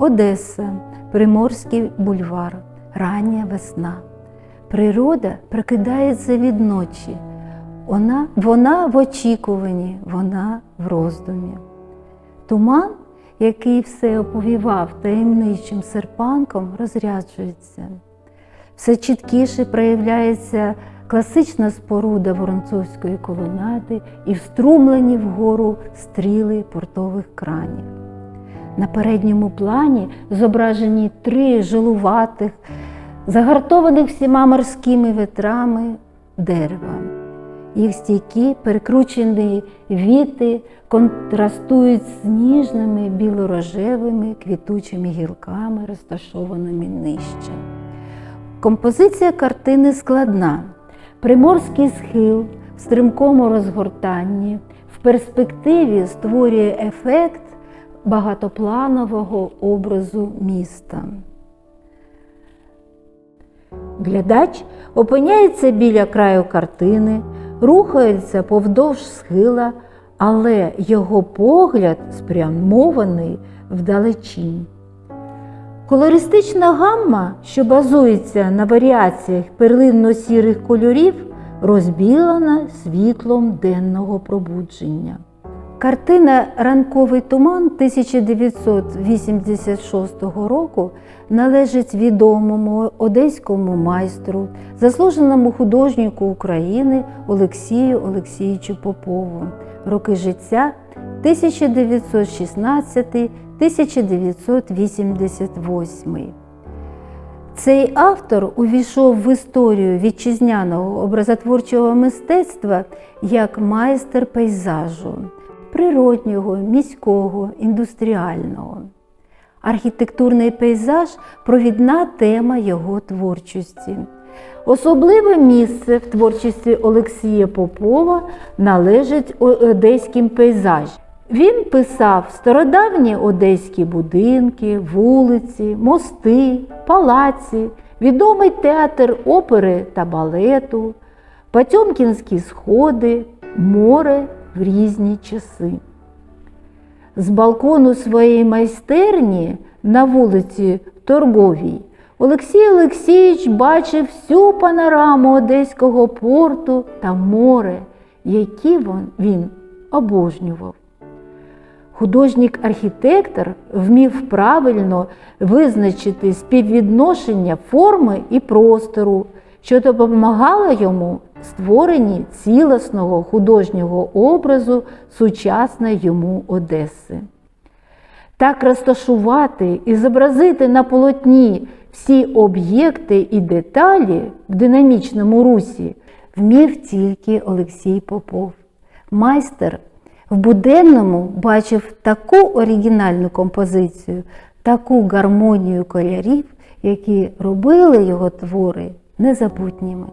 Одеса, Приморський бульвар, рання весна. Природа прокидається від ночі. Вона, вона в очікуванні, вона в роздумі. Туман, який все оповівав таємничим серпанком, розряджується. Все чіткіше проявляється класична споруда воронцовської колонади і вструмлені вгору стріли портових кранів. На передньому плані зображені три жилуватих, загартованих всіма морськими вітрами дерева. Їх стійкі, перекручені віти контрастують з ніжними білорожевими квітучими гілками, розташованими нижче. Композиція картини складна. Приморський схил в стрімкому розгортанні в перспективі створює ефект багатопланового образу міста. Глядач опиняється біля краю картини, рухається повдовж схила, але його погляд спрямований вдалечінь. Колористична гамма, що базується на варіаціях перлинно-сірих кольорів, розбілена світлом денного пробудження. Картина Ранковий туман 1986 року належить відомому одеському майстру, заслуженому художнику України Олексію Олексійовичу Попову. Роки життя 1916-1988. Цей автор увійшов в історію вітчизняного образотворчого мистецтва як майстер пейзажу природнього, міського, індустріального. Архітектурний пейзаж провідна тема його творчості. Особливе місце в творчості Олексія Попова належить одеським пейзажам. Він писав стародавні одеські будинки, вулиці, мости, палаці, відомий театр опери та балету, Потьомкінські сходи, море в різні часи. З балкону своєї майстерні на вулиці Торговій Олексій Олексійович бачив всю панораму Одеського порту та море, які він обожнював. Художник-архітектор вмів правильно визначити співвідношення форми і простору, що допомагало йому створенні цілісного художнього образу сучасної йому Одеси. Так розташувати і зобразити на полотні всі об'єкти і деталі в динамічному русі вмів тільки Олексій Попов. Майстер в буденному бачив таку оригінальну композицію, таку гармонію кольорів, які робили його твори незабутніми.